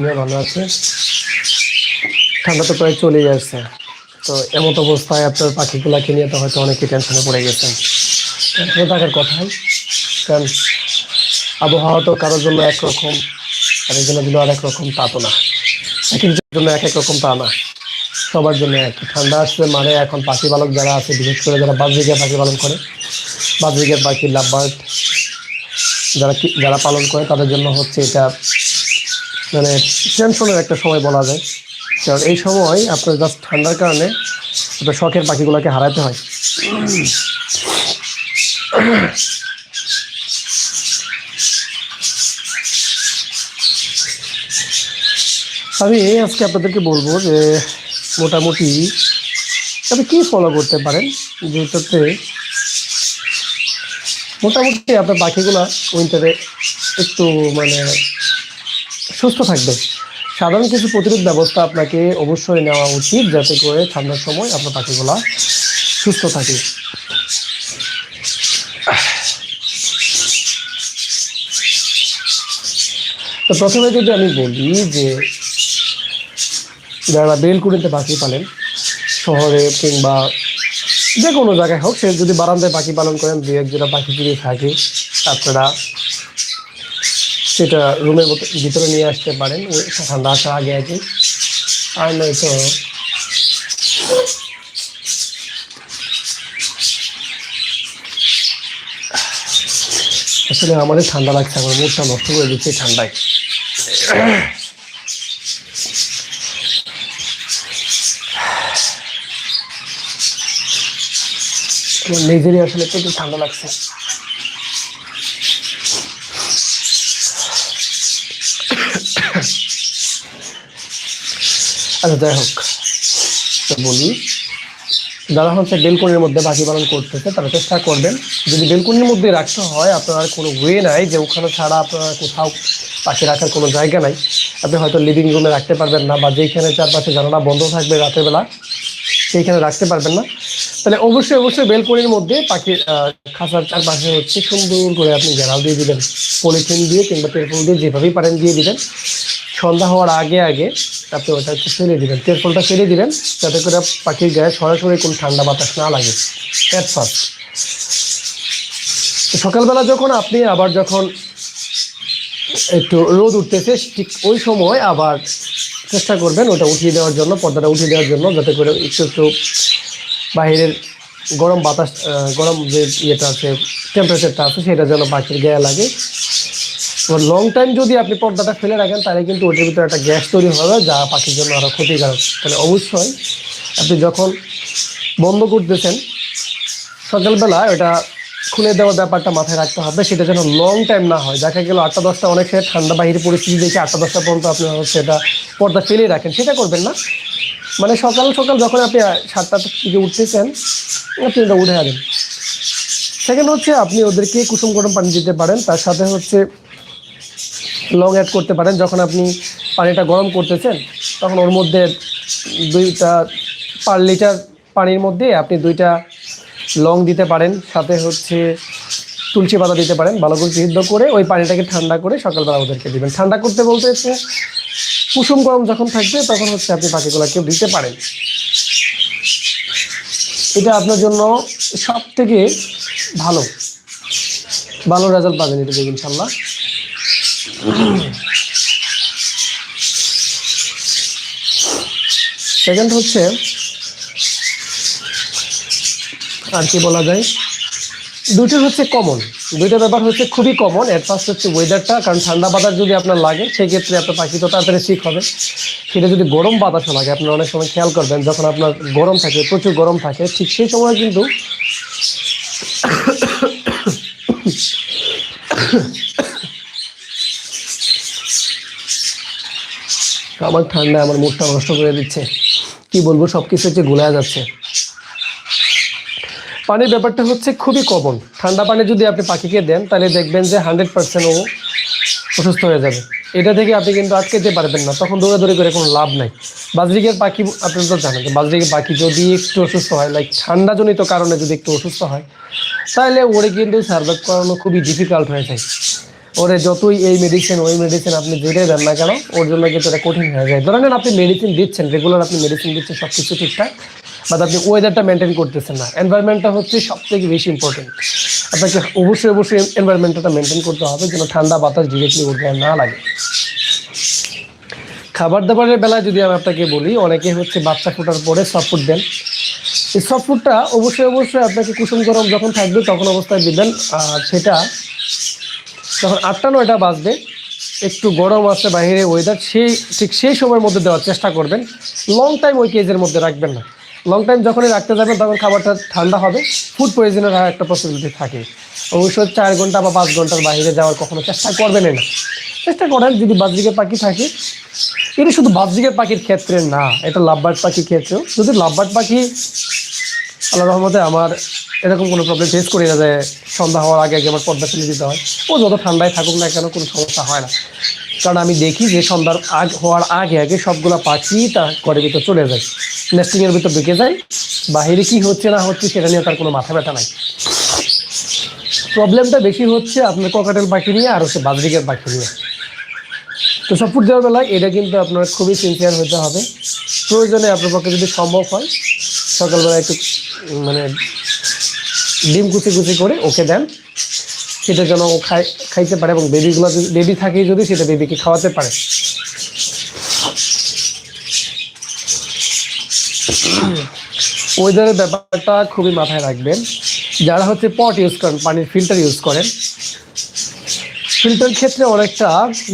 ভালো আছে। ঠান্ডা তো প্রায় চলে যাচ্ছে তো এমত অবস্থায় আপনার পাখিগুলাকে নিয়ে তো হয়তো অনেকে টেনশনে পড়ে গেছেন। টেনশনে থাকার কথাই কারণ আবহাওয়া তো কারোর জন্য একরকম আরেকজনের জন্য আরেক রকম তা তো না। এক জন্য এক এক রকম তা না। সবার জন্য এক। ঠান্ডা আসছে মানে এখন পাখি পালক যারা আছে, বিশেষ করে যারা বাজরিকা পাখি পালন করে বাজরিকের পাখি লাভবার্ড যারা যারা পালন করে, তাদের জন্য হচ্ছে এটা মানে টেনশনের একটা সময় বলা যায়। কারণ এই সময় আপনার জাস্ট ঠান্ডার কারণে আপনার শখের পাখিগুলোকে হারাতে হয়। আমি আজকে আপনাদেরকে বলব যে মোটামুটি আপনি কি ফলো করতে পারেন? যেটাতে মোটামুটি আপনার পাখিগুলা উইন্টারে একটু মানে সুস্থ থাকবে। সাধারণ কিছু প্রতিরোধ ব্যবস্থা আপনাকে অবশ্যই নেওয়া উচিত যাতে করে ঠান্ডার সময় আপনার পাখিগুলা সুস্থ থাকে। তো প্রথমে যদি আমি বলি যে, যারা বেলকুড়িতে পাখি পালেন, শহরে কিংবা যে কোনো জায়গায় হোক, সে যদি বারান্দায় পাখি পালন করেন দু এক জোড়া পাখি যদি থাকে, আপনারা সেটা রুমের ভিতরে নিয়ে আসতে পারেন ঠান্ডা আসার আগে আগে আর নয়তো আসলে আমাদের ঠান্ডা লাগছে, আমার মুখটা নষ্ট করে দিচ্ছে ঠান্ডায়। আমার নিজেরই আসলে প্রচুর ঠান্ডা লাগছে। আচ্ছা যাই হোক। বলি, যারা হচ্ছে বেলকনির মধ্যে পাখি পালন করতেছে, তারা চেষ্টা করবেন, যদি বেলকনির মধ্যে রাখতে হয়, আপনার কোনো ওয়ে নাই যে ওখানে ছাড়া আপনার কোথাও পাখি রাখার কোনো জায়গা নাই। আপনি হয়তো লিভিং রুমে রাখতে পারবেন না বা যেইখানে চারপাশে জানালা বন্ধ থাকবে রাতের বেলা, সেইখানে রাখতে পারবেন না। তাহলে অবশ্যই অবশ্যই বেলকনির মধ্যে পাখির খাঁচার চারপাশে হচ্ছে সুন্দর করে আপনি ঘেরাও দিয়ে দিবেন। পলিথিন দিয়ে কিংবা তেরপল দিয়ে যেভাবেই পারেন দিয়ে দিবেন। সন্ধ্যা হওয়ার আগে আগে আপনি ওটা হচ্ছে ফেলে দিবেন। তেরপলটা ফেলে দিবেন, যাতে করে পাখির গায়ে সরাসরি কোনো ঠান্ডা বাতাস না লাগে। অ্যাট ফার্স্ট সকালবেলা যখন আপনি আবার যখন একটু রোদ উঠতেছে, ঠিক ওই সময় আবার চেষ্টা করবেন ওটা উঠিয়ে দেওয়ার জন্য, পর্দাটা উঠিয়ে দেওয়ার জন্য, যাতে করে একটু একটু বাইরের গরম বাতাস গরম যে ইয়েটা আছে টেম্পারেচারটা আছে, সেটা যেন পাখির গায়ে লাগে। লং টাইম যদি আপনি পর্দাটা ফেলে রাখেন, তাহলে কিন্তু ওটার ভিতরে একটা গ্যাস তৈরি হবে, যা পাখির জন্য আরও ক্ষতিকারক। তাহলে অবশ্যই আপনি যখন বন্ধ করতেছেন, সকালবেলা ওটা খুলে দেওয়ার ব্যাপারটা মাথায় রাখতে হবে, সেটা যেন লং টাইম না হয়। দেখা গেল আটটা দশটা, অনেক সময় ঠান্ডা বাহিরের পরিস্থিতি দেখে আটটা দশটা পর্যন্ত আপনি সেটা পর্দা ফেলে রাখেন। সেটা করবেন না। মানে সকাল সকাল যখন আপনি সাতটা থেকে উঠতেছেন, আপনি এটা উঠে যাবেন সেকেন্ড হচ্ছে আপনি ওদেরকে কুসুম গরম পানি দিতে পারেন, তার সাথে হচ্ছে লং অ্যাড করতে পারেন। যখন আপনি পানিটা গরম করতেছেন, তখন ওর মধ্যে দুইটা পার লিটার পানির মধ্যে আপনি দুইটা লং দিতে পারেন। সাথে হচ্ছে তুলসী পাতা দিতে পারেন, ভালো করে সিদ্ধ করে ওই পানিটাকে ঠান্ডা করে সকালবেলা ওদেরকে দিবেন। ঠান্ডা করতে বলতে হচ্ছে কুসুম গরম যখন থাকবে, তখন হচ্ছে আপনি পাখিগুলোকেও দিতে পারেন। এটা আপনার জন্য সব থেকে ভালো। ভালো রেজাল্ট পাবেন এটা দেখুন ইনশাল্লাহ সেকেন্ড হচ্ছে, আর কি বলা যায়? দুটো হচ্ছে কমন দুইটা ব্যাপার হচ্ছে খুবই কমন এর ফার্স্ট হচ্ছে ওয়েদারটা কারণ ঠান্ডা বাতাস যদি আপনার লাগে সেই ক্ষেত্রে আপনার পাখি তো তাড়াতাড়ি ঠিক হবে। সেটা যদি গরম বাতাসও লাগে, আপনার অনেক সময় খেয়াল করবেন, যখন আপনার গরম থাকে, প্রচুর গরম থাকে, ঠিক সেই সময় কিন্তু আমার ঠান্ডা, আমার মুখটা নষ্ট করে দিচ্ছে। কি বলব সব কিছু হচ্ছে গোলায় যাচ্ছে। পানির ব্যাপারটা হচ্ছে খুবই কমন ঠান্ডা পানি যদি আপনি পাখিকে দেন, তাহলে দেখবেন যে হান্ড্রেড পার্সেন্ট ও অসুস্থ হয়ে যাবে। এটা থেকে আপনি কিন্তু আটকে যেতে পারবেন না। তখন দৌড়াদৌড়ি করে কোনো লাভ নাই। বাজরিকের পাখি, আপনি তো জানেন যে বাজরিকের পাখি যদি একটু অসুস্থ হয় লাইক ঠান্ডাজনিত কারণে যদি একটু অসুস্থ হয়, তাহলে ওরে কিন্তু সার্ভাইভ করানো খুবই ডিফিকাল্ট হয়ে যায়। ওরে যতই এই মেডিসিন ওই মেডিসিন আপনি যেটাই দেন না কেন, ওর জন্য কিন্তু এটা কঠিন হয়ে যায়। ধরে নেন আপনি মেডিসিন দিচ্ছেন রেগুলার আপনি মেডিসিন দিচ্ছেন সব কিছু ঠিকঠাক বাট আপনি ওয়েদারটা মেনটেন করতেছেন না। এনভায়রনমেন্টটা হচ্ছে সব থেকে বেশি ইম্পর্টেন্ট আপনাকে অবশ্যই অবশ্যই এনভায়রনমেন্টটা মেনটেন করতে হবে, যেন ঠান্ডা বাতাস ডিরেক্টলি ওর গায়ে না লাগে। খাবার দাবারের বেলায় যদি আমি আপনাকে বলি, অনেকে হচ্ছে বাচ্চা ফোটার পরে সফট ফুড দেন। এই সফট ফুডটা অবশ্যই অবশ্যই আপনাকে কুসুম গরম যখন থাকবে তখন অবস্থায় দিবেন, আর সেটা যখন আটটা, নয়টা বাজবে। একটু গরম আছে বাইরে ওয়েদার সেই, ঠিক সেই সময়ের মধ্যে দেওয়ার চেষ্টা করবেন। লং টাইম ওই কেজের মধ্যে রাখবেন না। লং টাইম যখনই রাখতে যাবেন, তখন খাবারটা ঠান্ডা হবে। ফুড পয়জনের একটা পসিবিলিটি থাকে। অবশ্যই চার ঘণ্টা বা পাঁচ ঘণ্টার বাইরে যাওয়ার কখনো চেষ্টা করবেন না। চেষ্টা করেন যদি বাজরিকের পাখি থাকে। এটা শুধু বাজরিকের পাখির ক্ষেত্রে না, এটা লাভবার্ড পাখির ক্ষেত্রেও। যদি লাভবার্ড পাখি আল্লাহ রহমতে আমার এরকম কোনো প্রবলেম ফেস করি না যে সন্ধ্যা হওয়ার আগে আগে আমার পর্দা ফেলে দিতে হয়। ও যত ঠান্ডায় থাকুক না কেন কোনো সমস্যা হয় না। কারণ আমি দেখি যে সন্ধ্যার আগ, হওয়ার আগে আগে সবগুলো পাখি তার ঘরের ভিতর চলে যায়। নেস্টিংয়ের ভিতর ঢুকে যায়। বাহিরে কি হচ্ছে না হচ্ছে সেটা নিয়ে তার কোনো মাথা ব্যথা নাই। প্রবলেমটা বেশি হচ্ছে আপনার ককাটেল পাখি নিয়ে আর হচ্ছে বাজরিকের পাখি নিয়ে। তো সব ফুড দেওয়ার এটা কিন্তু আপনার খুবই সিনসিয়ার হতে হবে। প্রয়োজনে আপনার পক্ষে যদি সম্ভব হয় সকালবেলা একটু মানে ডিম কুচি কুচি করে ওকে দেন। সেটা যেন ও খাই খাইতে পারে এবং বেবিগুলো বেবি থাকে যদি, সেটা বেবিকে খাওয়াতে পারে। ওয়েদারের ব্যাপারটা খুবই মাথায় রাখবেন। যারা হচ্ছে পট ইউজ করেন, পানির ফিল্টার ইউজ করেন ফিল্টার ক্ষেত্রে অনেকটা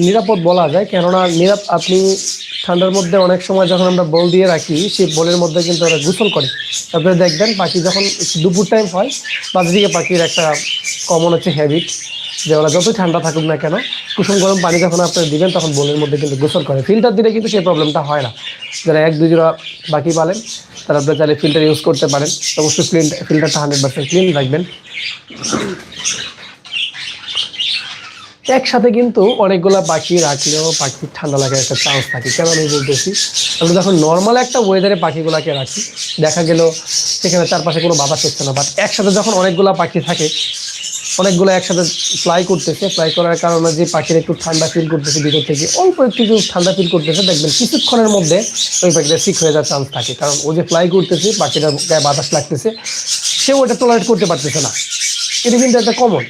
নিরাপদ বলা যায়। কেননা নিরাপ, আপনি ঠান্ডার মধ্যে অনেক সময় যখন আমরা বল দিয়ে রাখি, সেই বলের মধ্যে কিন্তু ওরা গোসল করে। তারপরে দেখবেন পাখি যখন দুপুর টাইম হয় বাজদিকে পাখির একটা কমন হচ্ছে হ্যাবিট যে ওরা যতই ঠান্ডা থাকুক না কেন, কুসুম গরম পানি যখন আপনারা দিবেন, তখন বলের মধ্যে কিন্তু গোসল করে। ফিল্টার দিলে কিন্তু সেই প্রবলেমটা হয় না। যারা এক, দুই জোড়া বাকি পালেন, তারা আপনারা চাইলে ফিল্টার ইউজ করতে পারেন। অবশ্যই ফিল্টারটা হান্ড্রেড পার্সেন্ট ক্লিন রাখবেন। একসাথে কিন্তু অনেকগুলা পাখি রাখলেও পাখির ঠান্ডা লাগার একটা চান্স থাকে। কেন আমি বলতেছি? আমরা যখন নর্মাল একটা ওয়েদারে পাখিগুলাকে রাখি, দেখা গেল সেখানে চারপাশে কোনো বাতাস হচ্ছে না। বাট একসাথে যখন অনেকগুলা পাখি থাকে, অনেকগুলো একসাথে ফ্লাই করতেছে ফ্লাই করার কারণে যে পাখির একটু ঠান্ডা ফিল করতেছে ভিতর থেকে, অল্প একটু ঠান্ডা ফিল করতেছে, দেখবেন কিছুক্ষণের মধ্যে ওই পাখিটা ঠিক হয়ে যাওয়ার চান্স থাকে। কারণ ও যে ফ্লাই করতেছে, পাখিটার গায়ে বাতাস লাগতেছে, সেও ওটা টলারেট করতে পারতেছে না। এটা কিন্তু একটা কমন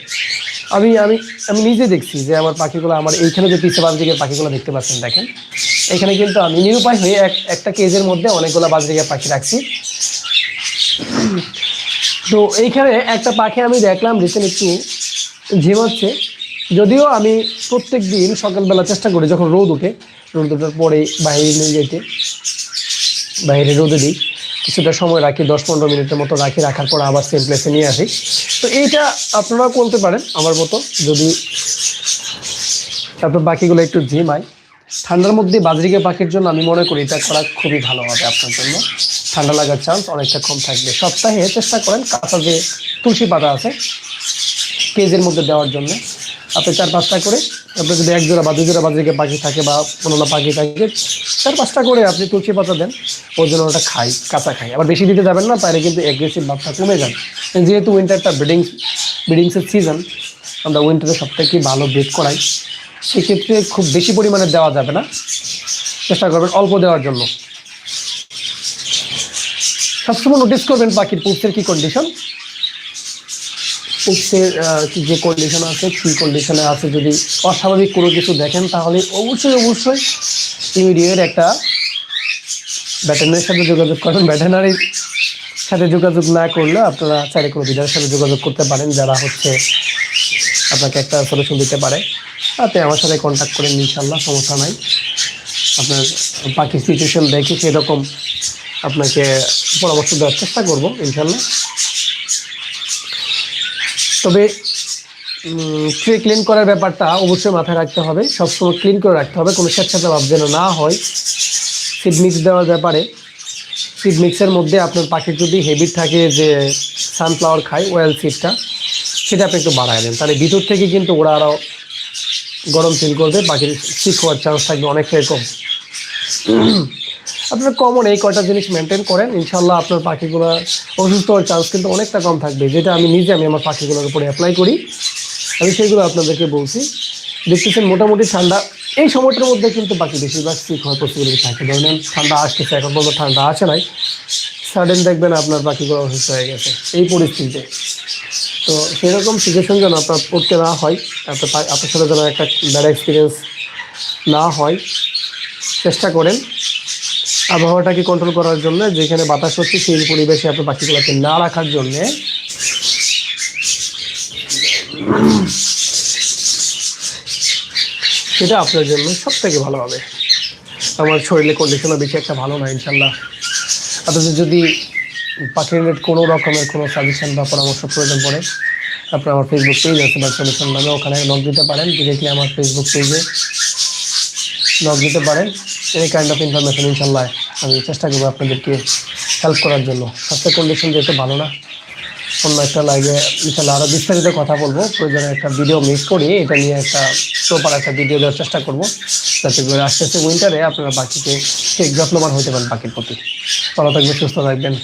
আমি আমি আমি নিজে দেখছি যে আমার পাখিগুলো, আমার এইখানে যে পিছিয়ে বাজদিকের পাখিগুলো দেখতে পাচ্ছেন, দেখেন। এখানে কিন্তু আমি নিরুপায় হয়ে এক, একটা কেজের মধ্যে অনেকগুলো বাজদিকের পাখি রাখছি। তো এইখানে একটা পাখি আমি দেখলাম রিসেন্ট একটু ঝিমাচ্ছে যদিও আমি প্রত্যেক দিন সকালবেলা চেষ্টা করি, যখন রোদ উঠে রোদ ওঠার পরে বাইরে নিয়ে যেতে, বাইরে রোদে দিই। কিছুটা সময় রাখি, দশ পনেরো মিনিটের মতো রাখি, রাখার পর আবার সেম প্লেসে নিয়ে আসি। তো এইটা আপনারা করতে পারেন আমার মতো, যদি তারপর বাকিগুলো একটু ঝিমায় ঠান্ডার মধ্যে বাজরিকে পাখির জন্য আমি মনে করি এটা করা খুবই ভালো হবে আপনার জন্য। ঠান্ডা লাগার চান্স অনেকটা কম থাকবে। সপ্তাহে চেষ্টা করেন কাঁচা যে তুলসী পাতা আছে, পেজের মধ্যে দেওয়ার জন্য। আপনি চার পাঁচটা করে আপনার যদি এক জোড়া বা দুই জোড়া বাজরিকে পাখি থাকে বা কোনো না পাখি থাকে, চার পাঁচটা করে আপনি তুলসী পাতা দেন, ওর জন্য ওটা খাই, কাঁচা খাই। আবার বেশি দিতে যাবেন না, তাহলে কিন্তু অ্যাগ্রেসিভ ভাবটা কমে যাবে। যেহেতু উইন্টারটা ব্রিডিং ব্রিডিংসের সিজন আমরা উইন্টারে সবথেকে ভালো ব্রিড করাই। সেক্ষেত্রে খুব বেশি পরিমাণে দেওয়া যাবে না। চেষ্টা করবেন অল্প দেওয়ার জন্য। সবসময় নোটিস করবেন পাখির পুপসের কি কন্ডিশন পুপসের যে কন্ডিশন আছে, কী কন্ডিশনে আছে যদি অস্বাভাবিক কোনো কিছু দেখেন, তাহলে অবশ্যই অবশ্যই ইমিডিয়েট একটা ভেটেনারির সাথে যোগাযোগ করেন। ভেটেনারির সাথে যোগাযোগ না করলে আপনারা চাইলে কোনো বিদারের সাথে যোগাযোগ করতে পারেন, যারা হচ্ছে আপনাকে একটা সলিউশন দিতে পারে। তাতে আমার সাথে কন্ট্যাক্ট করেন ইনশাল্লাহ সমস্যা নাই। আপনার পাখির সিচুয়েশন দেখে সেরকম আপনাকে পরামর্শ দেওয়ার চেষ্টা করব ইনশাল্লাহ তবে ট্রে ক্লিন করার ব্যাপারটা অবশ্যই মাথায় রাখতে হবে। সবসময় ক্লিন করে রাখতে হবে। কোনো স্বেচ্ছাতে ভাব যেন না হয়। সিড মিক্স দেওয়ার ব্যাপারে। সিড মিক্সের মধ্যে আপনার পাখির যদি হেবিট থাকে যে সানফ্লাওয়ার খায় ওয়েল সিডটা সেটা আপনি একটু বাড়ায় দেন। তাহলে ভিতর থেকে কিন্তু ওরা আরও গরম ফিল করবে। পাখির ঠিক হওয়ার চান্স থাকবে অনেকটাই কম। আপনার কমন এই কয়টা জিনিস মেনটেন করেন ইনশাল্লাহ আপনার পাখিগুলো অসুস্থ হওয়ার চান্স কিন্তু অনেকটা কম থাকবে, যেটা আমি নিজে আমি আমার পাখিগুলোর উপরে অ্যাপ্লাই করি। আমি সেগুলো আপনাদেরকে বলছি। দেখতেছেন মোটামুটি ঠান্ডা, এই সময়টার মধ্যে কিন্তু বাকি বেশিরভাগ ঠিক হওয়ার পসিবিলিটি থাকে। ধরেন ঠান্ডা আসতেছে, এখন পর্যন্ত ঠান্ডা আসে নাই। সাডেন দেখবেন আপনার পাখিগুলো অসুস্থ হয়ে গেছে, এই পরিস্থিতিতে। তো সেরকম সিচুয়েশন যেন আপনার পড়তে না হয়, আপনার আপনার সাথে যেন একটা ব্যাড এক্সপিরিয়েন্স না হয়, চেষ্টা করেন। আবহাওয়াটাকে কন্ট্রোল করার জন্য? যেখানে বাতাস হচ্ছে, সেই পরিবেশে আপনার পাখিগুলোকে না রাখার জন্যে সেটা আপনার জন্য সব থেকে ভালো হবে। আমার শরীরে কন্ডিশনও বেশি একটা ভালো না ইনশাল্লাহ আপনাদের যদি পাখি রিলেট কোনো রকমের কোনো সাজেশন বা পরামর্শ প্রয়োজন পড়ে, আপনার আমার ফেসবুক পেজ আছে বা সলিউশন নামে, ওখানে নক দিতে পারেন। ডিরেক্টলি আমার ফেসবুক পেজে নক দিতে পারেন। এই কাইন্ড অফ ইনফরমেশন ইনশাল্লাহ আমি চেষ্টা করব আপনাদেরকে হেল্প করার জন্য। স্বাস্থ্য কন্ডিশন যেহেতু ভালো না, অন্য একটা লাইভে ইনশাল্লাহ আরও বিস্তারিত কথা বলব। প্রয়োজনে একটা ভিডিও মিস করি, এটা নিয়ে একটা প্রপার একটা ভিডিও দেওয়ার চেষ্টা করব। যাতে করে আস্তে আস্তে উইন্টারে আপনারা পাখিকে ঠিক যত্নবান হতে পারেন পাখির প্রতি। ভালো থাকবেন, সুস্থ থাকবেন।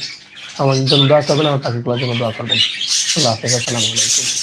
আমার জন্য দোয়া করবেন, আমার পাখিগুলোর জন্য দোয়া করবেন। আল্লাহ হাফেজ, আসসালামু আলাইকুম।